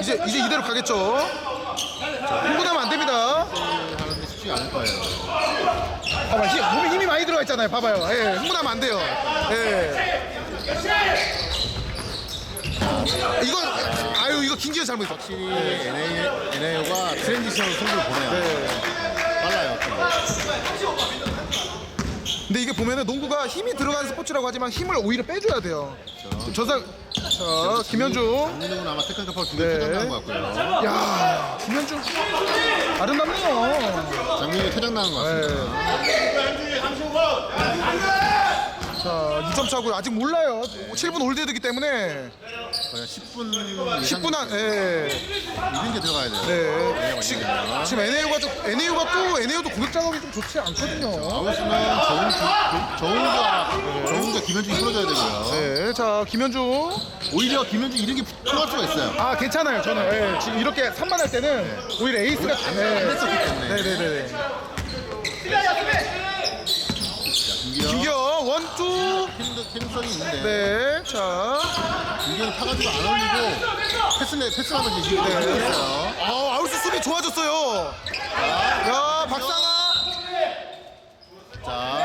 이제 이제 이대로 가겠죠. 흥분하면 안 됩니다. 하는데 쉽지 않을 거예요. 봐봐, 힘, 몸에 힘이 많이 들어가 있잖아요. 봐봐요. 예, 흥분하면 안 돼요. 예. 이거 아유 이거 김기현 잘못했어. 확실히 NA, NAO가 트랜지션으로 승부를 보내요. 네. 빨라요. 근데 이게 보면은 농구가 힘이 들어가는 스포츠라고 하지만 힘을 오히려 빼줘야 돼요. 저상 자 김현중. 장민호는 아마 테크니컬 파울 두개 네. 퇴장 나온 것 같고요. 야 김현중 아름답네요. 장민호 퇴장 나온 것 같습니다. 자 2점 차고 아직 몰라요. 7분 올드되기 때문에 거의 10분 10분 안. 예. 이런 게 들어가야 돼요. 네. 지금 지금 NAU가 좀 NAU가 또 NAU도 공격 작업이 좀 좋지 않거든요. 아웃수는 좋은 주- 좋은가 좋은가 김현중이 풀어줘야 되고요. 네. 자 김현중. 오히려 김현중 이런 게 필요할 수가 있어요. 아 괜찮아요. 저는 예, 지금 이렇게 3만 할 때는 오히려 에이스가 안 네. 됐었기 때문에. 네 네네. 김기현 김기현 원투. 힘- 힘성이 있는데 네. 자. 김기현 타가지고 안 올리고 패스를 패스하면 이제 이게 안 되겠어요. 아 아웃스 수비 좋아졌어요. 야 박상아. 자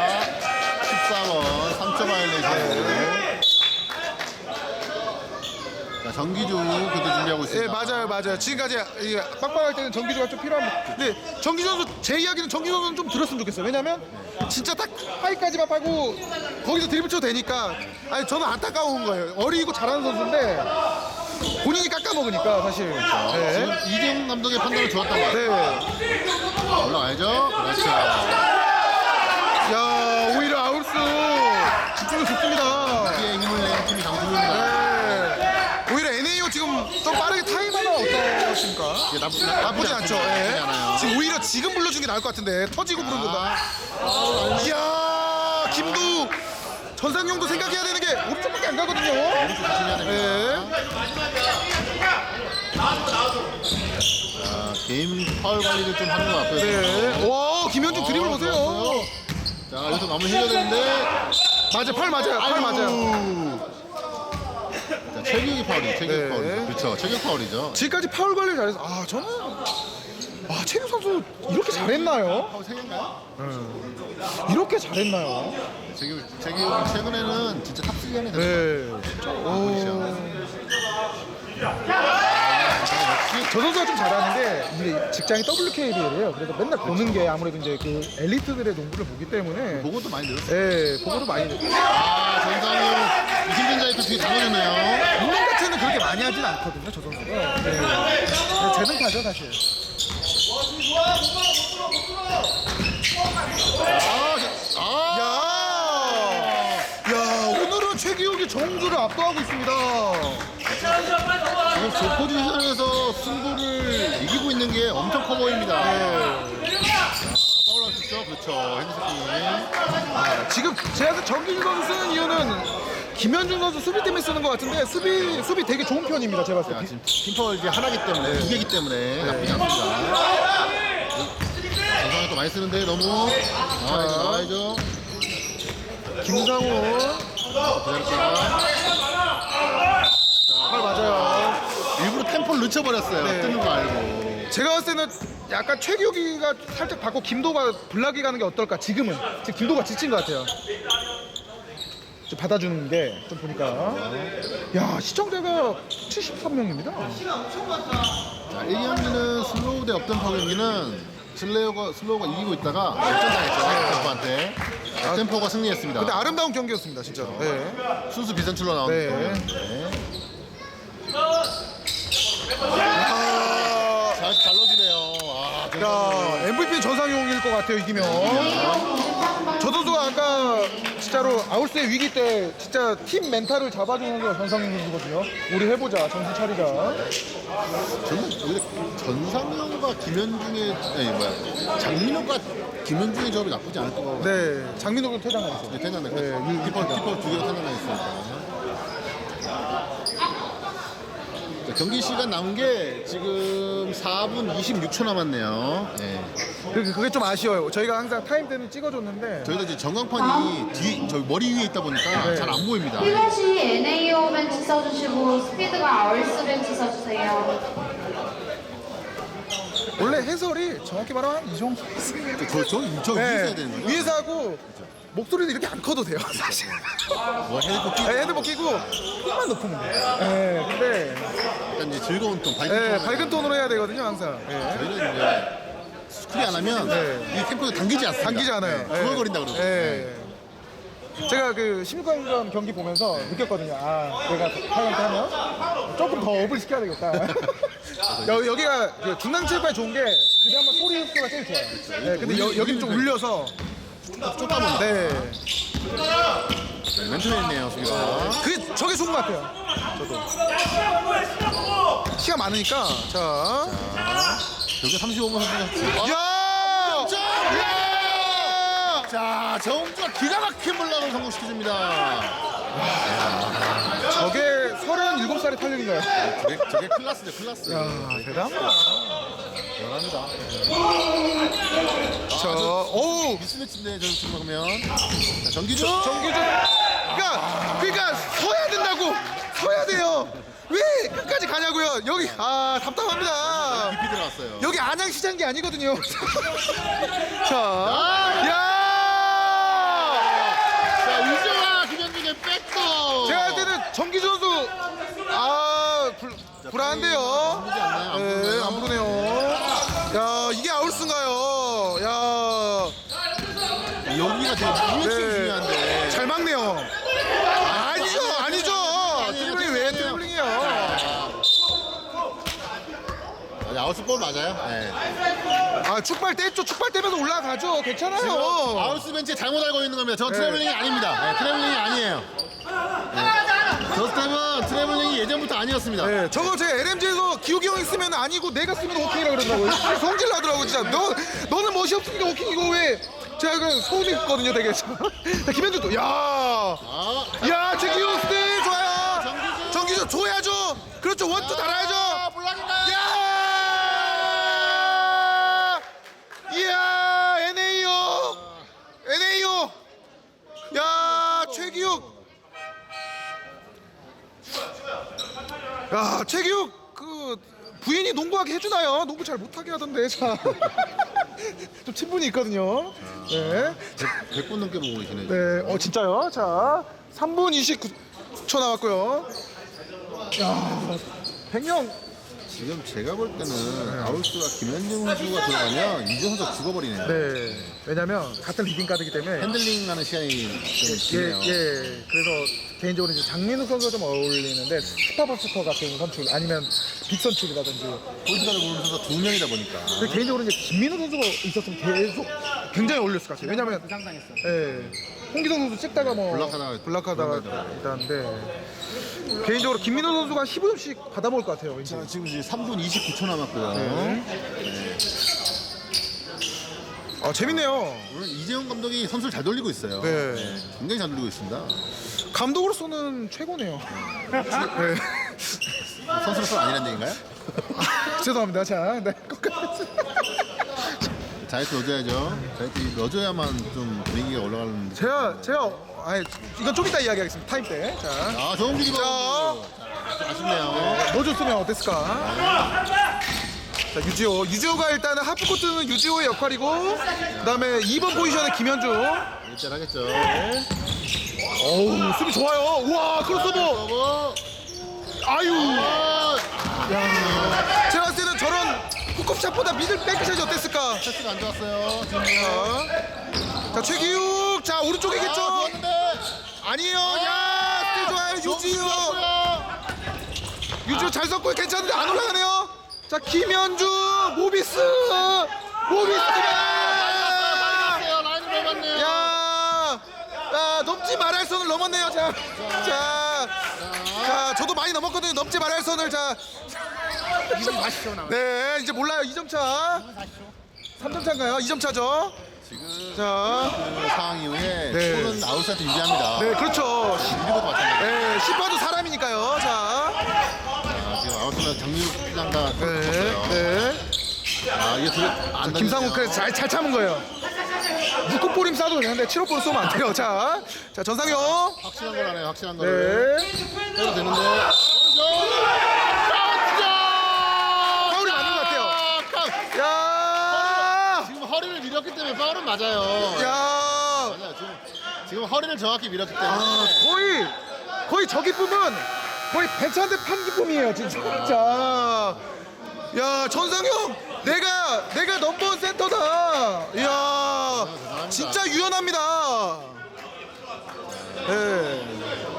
정기주 그도 준비하고 있습니다. 예 맞아요 맞아요. 지금까지 이 빡빡할 때는 정기주가 좀 필요합니다. 근데 정기주 선수 제 이야기는 정기주 선수는 좀 들었으면 좋겠어요. 왜냐면 진짜 딱 하이까지만 파고 거기서 드리블 쳐도 되니까 아니 저는 안타까운 거예요. 어리고 잘하는 선수인데 본인이 깎아먹으니까 사실. 네. 지금 이재용 감독의 판단은 좋았던 것 같아요. 네. 올라가야죠. 그렇죠. 야 오히려 아울스 집중이 좋습니다. 뒤에 힘을 내는 팀이 강팀입니다. 네. 오히려 NAO 지금 좀 빠르게 타임하면 이게 나쁘, 나- 나쁘지 않죠. 예. 않아요. 지금 오히려 지금 불러준 게 나을 것 같은데 터지고 부른 거다. 아, 이야 김도 전상용도 생각해야 되는 게 오른쪽밖에 안 가거든요. 조심해야 됩니다. 네. 자, 게임 파울 관리를 좀 하는 것 같고요. 네. 와 김현중 드리블 어, 보세요. 자, 여기서 마무리 해야 되는데. 맞아 팔 맞아요. 팔 맞아요. 아유. 자, 최규기 파울이죠. 최규기 네. 파울. 그렇죠. 최규기 파울이죠. 지금까지 파울 관리 잘해서 아 저는 아 최규 선수 이렇게 잘했나요? 파울 3개인가요? 이렇게 잘했나요? 최규, 최규기 최근에는 진짜 탑3 안에 들어요. 네. 진 짜. 오. 저 선수가 좀 잘하는데 이게 직장이 WKBL이에요. 그래서 맨날 보는 게 아무래도 이제 그 엘리트들의 농구를 보기 때문에 그것도 많이 늘었어요. 예, 그거를 많이 아, 전상우 힘든 자리도 뒤에 잡아줬네요. 운동 자체는 그렇게 많이 하진 않거든요, 저 선수가. 네. 네, 재능파죠, 사실. 아, 아, 야, 야, 오늘은 최기욱이 정주를 압도하고 있습니다. 지금 저 포지션에서 승부를 이기고 있는 게 엄청 커 보입니다. 자, 파울 하셨죠? 그렇죠. 핸드스킨. 아, 지금 제가 정기준 선수 쓰는 이유는 김현중 선수 수비 때문에 쓰는 것 같은데 수비 수비 되게 좋은 편입니다, 제가 봤을 자, 때. 지금 팀파울 이제 하나기 때문에, 두 개기 때문에 나쁘지 않습니다. 전상우 또 많이 쓰는데 너무 나와야죠, 나와야죠. 김상호. 기다렸다가 발 맞아요. 템포를 늦춰버렸어요. 네. 뜨는 거 알고. 제가 봤을 때는 약간 최기욱이가 살짝 바꿔 김도가 블락이 가는 게 어떨까 지금은 지금 김도가 지친 것 같아요 좀 받아주는 게 좀 보니까 야 시청자가 73명입니다 자, 1경기는 슬로우 대 업된 파경기는 슬레어가, 슬로우가 이기고 있다가 역전당했죠. 템포한테. 템포가 승리했습니다. 근데 아름다운 경기였습니다 진짜로 네. 순수 비선출로 나온 네. 경기였는데. 야, 잘, 잘 넣어지네요. 아, 야 MVP는 전상용일 것 같아요 이기면 저 선수가 아까 진짜로 아울스의 위기 때 진짜 팀 멘탈을 잡아주는 게 전상용 선수거든요 우리 해보자 정신 차리자 저는 오히려 전상현과 김현중의 아니 뭐야 장민호가 김현중의 조합이 나쁘지 않을 것 같아요. 네 장민호도 퇴장하겠어요 네, 퇴장당 네, 유- 유태장. 키퍼 두 개가 퇴장당했으니까. 자, 경기 시간 남은 게 지금 4분 26초 남았네요. 네. 그- 그게 좀 아쉬워요. 저희가 항상 타임 때는 찍어줬는데 저희가 이제 전광판이 뒤, 저희 머리 위에 있다 보니까 네. 잘 안 보입니다. 1번시 NAO 벤치 써주시고 스피드가 얼스 벤치 써주세요. 원래 해설이 정확히 말하면 이 정도. 저, 저, 저 위에서 해야 되는 거죠? 네. 위에서 하고 목소리도 이렇게 안 커도 돼요, 사실. 뭐 헤드폰 끼고 네, 헤드폰 끼고 톤만 높으면 돼요. 네, 근데 약간 이제 즐거운 톤, 밝은 네, 톤. 밝은 톤으로 해야 되거든요, 항상. 네. 저희는 이제 스크리 안 하면 네. 이 캠프가 당기지 않습니다. 당기지 않아요. 네, 중얼거린다 그러죠. 네. 제가 그 16강전 경기 보면서 느꼈거든요. 아, 내가 타이한테 하면 조금 더 업을 시켜야 되겠다. 여, 여기가 그 중앙체육관이 좋은 게 그나마 소리 흡수가 제일 좋아요. 네, 근데 여, 여기는 좀 울려서 쫓아본다. 네. 네, 멘토했네요, 수비가. 그게 저게 좋은 것 같아요. 저도. 시간 많으니까 자. 여기 35분 선수가. 야! 야! 자, 정주가 기가 막힌 블락을 성공시켜줍니다. 저게 37살의 탄력인가요? 저게, 저게 클라스죠, 클라스. 야, 대단하다. 대단합니다. 자, 어우, 미스매치인데, 저 지금 보면. 자, 정기준. 정규준. 그러니까, 그러니까 서야 된다고. 서야 돼요. 왜 끝까지 가냐고요. 여기 아 답답합니다. 깊이 들어갔어요. 여기 안양시장이 아니거든요. 자, 야! 자, 유정아, 김현중의 백도. 제가 할 때는 정기준 선수 아 불, 불안한데요. 부르지 않나요? 안 네, 부르나요? 안 부르네요. 야, 이게 아울스인가요? 야, 여기가 되게 무역이 중요한데. 잘 막네요. 아니죠, 아니죠. 트리블링 왜 트리블링이에요? 아, 아웃스볼 맞아요? 네. 아, 축발 떼죠. 축발 떼면서 올라가죠. 괜찮아요. 아웃스 벤치에 잘못 알고 있는 겁니다. 저 트래블링이 아닙니다. 네, 트래블링이 아니에요. 네. 저 스텝은 트래블링이 예전부터 아니었습니다. 네, 저거 제가 LMG에서 기욱이 형이 쓰면 아니고 내가 쓰면 오킹이라 그러더라고요. 성질 나더라고 진짜. 너 너는 멋이 없으니까 오킹이고 왜? 제가 그 소음이 있거든요, 되게. 자, 김현준 또, 야, 아, 야, 최기욱 스틸 좋아요. 정기준. 줘야죠. 그렇죠, 원투 달아야죠. 야, 최기욱 그 부인이 농구하게 해주나요? 농구 잘 못하게 하던데. 자, 좀 친분이 있거든요. 네. 100 분 넘게 보고 계시네 요. 네, 어 진짜요? 자, 3분 29초 남았고요. 야, 백령 지금 제가 볼 때는 아웃스가 김현중 선수가 들어가면 이준 선수가 죽어버리네요. 네, 왜냐면 같은 리딩 가드이기 때문에 핸들링하는 시간이 좀 예, 기네요. 예, 그래서 개인적으로 이제 장민우 선수가 좀 어울리는데 슈퍼버스터 같은 선출 아니면 빅 선출이라든지 포인트가드 보는 선수가 두 명이다 보니까. 근데 개인적으로 이제 김민우 선수가 있었으면 계속 굉장히 어울렸을 것 같아요. 왜냐면 부상당했어. 예, 홍기동 선수 찍다가 뭐 블락하다가 블락하다가. 있다는데 개인적으로 김민우 선수가 15점씩 받아먹을 것 같아요. 왠지. 자, 지금 이제 3분 29초 남았고요. 네. 아 재밌네요. 오늘 이재용 감독이 선수를 잘 돌리고 있어요. 네. 굉장히 잘 돌리고 있습니다. 감독으로서는 최고네요. 네. 선수로서 아니란 얘기인가요? 아, 죄송합니다. 자, 네, 끝까지. 자이트 넣어줘야죠. 자이트 넣어줘야만 좀 분위기가 올라가는. 제가 제가 아니 이건 좀 이따 이야기하겠습니다. 타임 때. 자, 아, 좋은 기기 자. 자, 아쉽네요. 뭐 줬으면 어땠을까? 자, 유지호. 유지호가 일단은 하프코트는 유지호의 역할이고, 그 다음에 2번 포지션에 김현주. 일단 하겠죠. 어우, 수비 좋아요. 우와, 크로스오버. 서버. 아유. 아, 제가 봤을 때는 저런 훅컵샷보다 미들 백샷이 어땠을까? 패스가 안 좋았어요. 자, 자 최기욱. 자, 오른쪽이겠죠? 아, 좋았는데. 아니에요. 야, 스틸 좋아요. 유지호. 유지호 잘 섞고 괜찮은데 안 올라가네요. 자, 김현주. 모비스. 모비스. 라인을 밟았네요. 야, 야, 넘지 말할 선을 넘었네요. 자, 자, 자, 저도 많이 넘었거든요. 넘지 말할 선을 자, 2분 40초 남았어. 네, 이제 몰라요. 2점 차. 3점 차인가요? 2점 차죠. 지금 자, 그 상황 이후에 네. 골은 아웃사이드 유지합니다. 네, 그렇죠. 이것도 마찬가지. 네, 심판도 사람이니까요. 자, 아, 지금 아웃 맞추면 장미국 회 장과 네, 쳤어요. 네. 아 이게 되게 안 김상욱. 그래서 잘, 잘 참은 거예요. 6호 볼임 쏴도 되는데 7호 볼 쏘면 안 돼요. 자, 자 전상영. 확실한 걸 하네요. 확실한 거를. 네. 해도 되는데. 파울이죠! 파울이 맞는 것 같아요. 파울! 야, 지금 허리를 밀었기 때문에 파울은 맞아요. 야, 맞아요. 지금 지금 허리를 정확히 밀었기 때문에. 아, 거의 거의 저 기쁨은 거의 배차한테 판 기쁨이에요, 진짜. 진짜. 야, 전상영, 내가 내가 넘버원 센터다. 이야, 진짜 유연합니다. 네.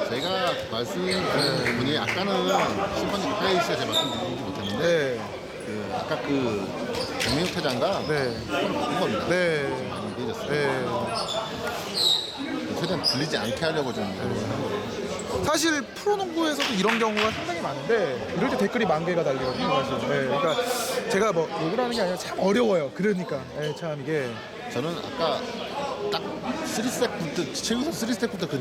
제가 말씀드린 부분이 아까는 심판님 페이스가 제가 말씀드리지 못했는데 네, 그 아까 그 정민욱 회장과 네, 본 겁니다. 네, 많이 늦었어요. 네. 최대한 들리지 않게 하려고 좀한 거예요. 사실 프로농구에서도 이런 경우가 상당히 많은데 이럴 때 댓글이 만 개가 달리거든요. 사실. 네, 그러니까 제가 뭐 욕을 하는 게 아니라 참 어려워요. 그러니까 네, 참 이게 저는 아까 딱 3스텝부터 최우선 3스텝부터 그